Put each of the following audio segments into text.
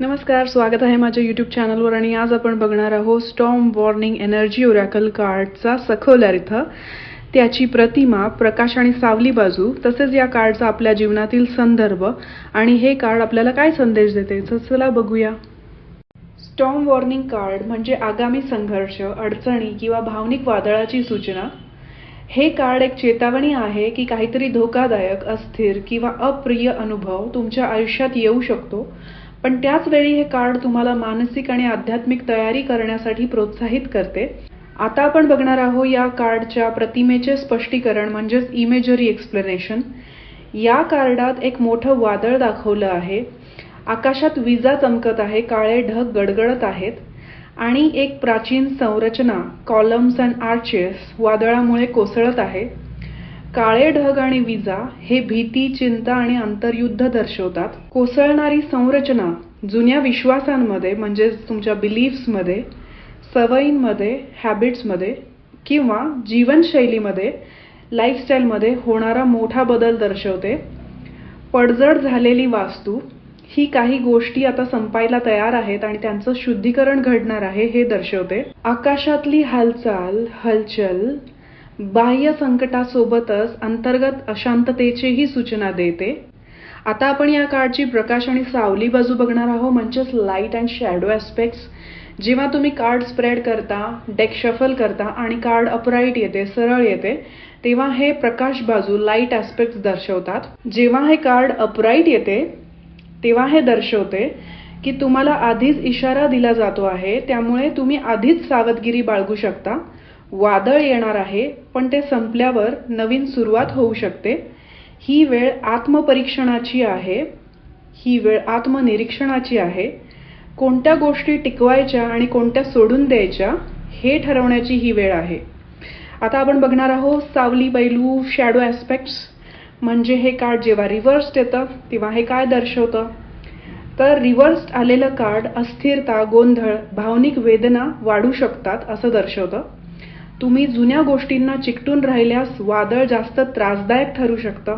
नमस्कार स्वागत आहे माझ्या यूट्यूब चॅनलवर आणि आज आपण बघणार आहोत स्टॉम वॉर्निंग एनर्जी ओरॅकल कार्डचा सखोलर इथं. त्याची प्रतिमा प्रकाश आणि सावली बाजू तसेच या कार्डचा आपल्या जीवनातील संदर्भ आणि हे कार्ड आपल्याला काय संदेश देते? चला बघूया. स्टॉम वॉर्निंग कार्ड म्हणजे आगामी संघर्ष अडचणी किंवा भावनिक वादळाची सूचना. हे कार्ड एक चेतावणी आहे की काहीतरी धोकादायक अस्थिर किंवा अप्रिय अनुभव तुमच्या आयुष्यात येऊ शकतो. पण त्याच वेळी हे कार्ड तुम्हाला मानसिक आणि आध्यात्मिक तयारी करण्यासाठी प्रोत्साहित करते. आता आपण बघणार आहोत या कार्डच्या प्रतिमेचे स्पष्टीकरण म्हणजेच इमेजरी एक्सप्लेनेशन या कार्डात एक मोठं वादळ दाखवलं आहे. आकाशात विजा चमकत आहे काळे ढग गडगडत आहेत आणि एक प्राचीन संरचना कॉलम्स अँड आर्चेस वादळामुळे कोसळत आहे. काळे ढग आणि विजा हे भीती चिंता आणि आंतरयुद्ध दर्शवतात. कोसळणारी संरचना जुन्या विश्वासांमध्ये म्हणजेच तुमच्या बिलीफ्समध्ये सवयींमध्ये हॅबिट्समध्ये किंवा जीवनशैलीमध्ये लाईफस्टाईलमध्ये होणारा मोठा बदल दर्शवते. पडझड झालेली वास्तू ही काही गोष्टी आता संपायला तयार आहेत आणि त्यांचं शुद्धीकरण घडणार आहे हे दर्शवते. आकाशातली हालचाल हलचल बाह्य संकटासोबतच अंतर्गत अशांततेचीही सूचना देते. आता आपण या कार्डची प्रकाश आणि सावली बाजू बघणार आहोत म्हणजेच लाइट अँड शॅडो ॲस्पेक्ट्स जेव्हा तुम्ही कार्ड स्प्रेड करता डेक शफल करता आणि कार्ड अपराईट येते सरळ येते तेव्हा हे प्रकाश बाजू लाइट ॲस्पेक्ट्स दर्शवतात. जेव्हा हे कार्ड अपराईट येते तेव्हा हे दर्शवते की तुम्हाला आधीच इशारा दिला जातो आहे त्यामुळे तुम्ही आधीच सावधगिरी बाळगू शकता. वादळ येणार आहे पण ते संपल्यावर नवीन सुरुवात होऊ शकते. ही वेळ आत्मपरीक्षणाची आहे. ही वेळ आत्मनिरीक्षणाची आहे. कोणत्या गोष्टी टिकवायच्या आणि कोणत्या सोडून द्यायच्या हे ठरवण्याची ही वेळ आहे. आता आपण बघणार आहोत सावली बैलू शॅडो ॲस्पेक्ट्स म्हणजे हे कार्ड जेव्हा रिव्हर्स्ड येतं तेव्हा हे काय दर्शवतं? तर रिव्हर्स्ड आलेलं कार्ड अस्थिरता गोंधळ भावनिक वेदना वाढू शकतात असं दर्शवतं. तुम्ही जुन्या गोष्टींना चिकटून राहिल्यास वादळ जास्त त्रासदायक ठरू शकतं.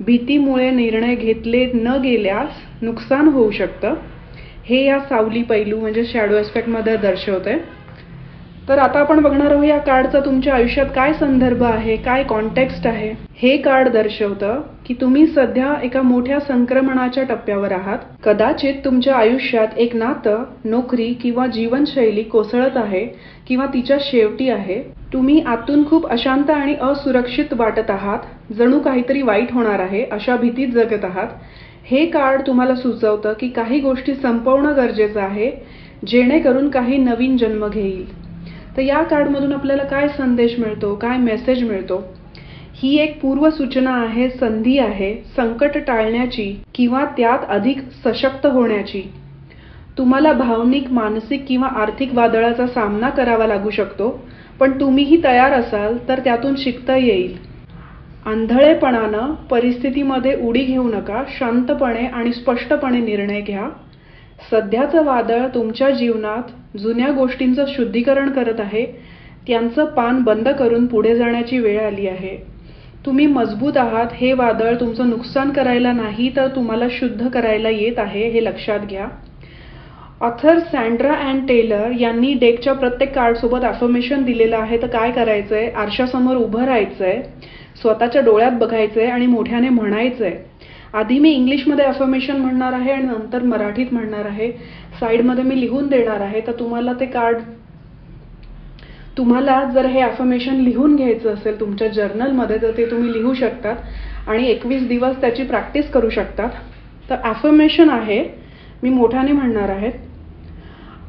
भीतीमुळे निर्णय घेतले न गेल्यास नुकसान होऊ शकतं. हे या सावली पैलू म्हणजे शॅडो ॲस्पेक्टमध्ये दर्शवते तर आता आपण बघणार आहोत या कार्डचा तुमच्या आयुष्यात काय संदर्भ आहे काय कॉन्टेक्स्ट आहे? हे कार्ड दर्शवतं की तुम्ही सध्या एका मोठ्या संक्रमणाच्या टप्प्यावर आहात. कदाचित तुमच्या आयुष्यात एक नातं नोकरी किंवा जीवनशैली कोसळत आहे किंवा तिच्या शेवटी आहे. तुम्ही आतून खूप अशांत आणि असुरक्षित वाटत आहात. जणू काहीतरी वाईट होणार आहे अशा भीतीत जगत आहात. हे कार्ड तुम्हाला सुचवतं की काही गोष्टी संपवणं गरजेचं आहे जेणेकरून काही नवीन जन्म घेईल. तर या कार्डमधून आपल्याला काय संदेश मिळतो काय मेसेज मिळतो? ही एक पूर्वसूचना आहे संधी आहे संकट टाळण्याची किंवा त्यात अधिक सशक्त होण्याची. तुम्हाला भावनिक मानसिक किंवा आर्थिक वादळाचा सामना करावा लागू शकतो पण तुम्हीही तयार असाल तर त्यातून शिकता येईल. आंधळेपणानं परिस्थितीमध्ये उडी घेऊ नका शांतपणे आणि स्पष्टपणे निर्णय घ्या. सध्याचं वादळ तुमच्या जीवनात जुन्या गोष्टींचं शुद्धीकरण करत आहे त्यांचं पान बंद करून पुढे जाण्याची वेळ आली आहे. तुम्ही मजबूत आहात हे वादळ तुमचं नुकसान करायला नाही तर तुम्हाला शुद्ध करायला येत आहे हे लक्षात घ्या. ऑथर सँड्रा अँड टेलर यांनी डेकच्या प्रत्येक कार्डसोबत अफर्मेशन दिलेलं आहे तर काय करायचंय? आरशासमोर उभं राहायचंय स्वतःच्या डोळ्यात बघायचंय आणि मोठ्याने म्हणायचंय. आधी मी इंग्लिशमध्ये अफर्मेशन म्हणणार आहे आणि नंतर मराठीत म्हणणार आहे. साईडमध्ये मी लिहून देणार आहे. तर तुम्हाला ते कार्ड तुम्हाला जर हे अफर्मेशन लिहून घ्यायचं असेल तुमच्या जर्नलमध्ये तर ते तुम्ही लिहू शकतात आणि एकवीस दिवस त्याची प्रॅक्टिस करू शकतात. तर अफर्मेशन आहे मी मोठ्याने म्हणणार आहे.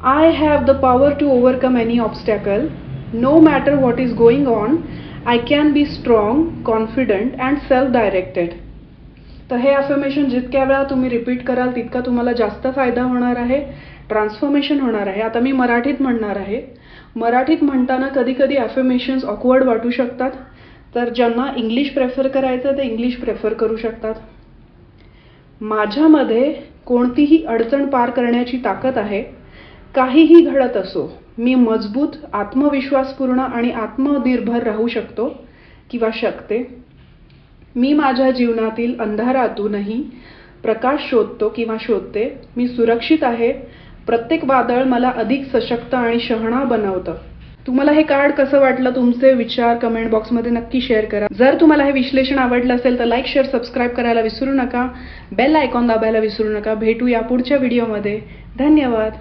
I have the power to overcome any obstacle no matter what is going on I can be strong confident and self directed तर हे अफर्मेशन जितक्या वेळा तुम्ही रिपीट कराल तितका तुम्हाला जास्त फायदा होणार आहे. ट्रान्सफॉर्मेशन होणार आहे. आता मी मराठीत म्हणणार आहे. मराठीत म्हणताना कधीकधी कधी अफर्मेशन्स ऑकवर्ड वाटू शकतात. तर ज्यांना इंग्लिश प्रेफर करायचं ते इंग्लिश प्रेफर करू शकतात. माझ्यामध्ये कोणतीही अडचण पार करण्याची ताकद आहे. काहीही घडत असो मी मजबूत आत्मविश्वासपूर्ण आणि आत्मनिर्भर राहू शकतो किंवा शकते. मी माझ्या जीवनातील अंधारातूनही प्रकाश शोधतो किंवा शोधते मी सुरक्षित आहे. प्रत्येक वादळ मला अधिक सशक्त आणि शहाणा बनवतं. तुम्हाला हे कार्ड कसं वाटलं तुमचे विचार कमेंट बॉक्समध्ये नक्की शेअर करा. जर तुम्हाला हे विश्लेषण आवडलं असेल तर लाईक शेअर सबस्क्राईब करायला विसरू नका. बेल आयकॉन दाबायला विसरू नका. भेटू या पुढच्या व्हिडिओमध्ये धन्यवाद.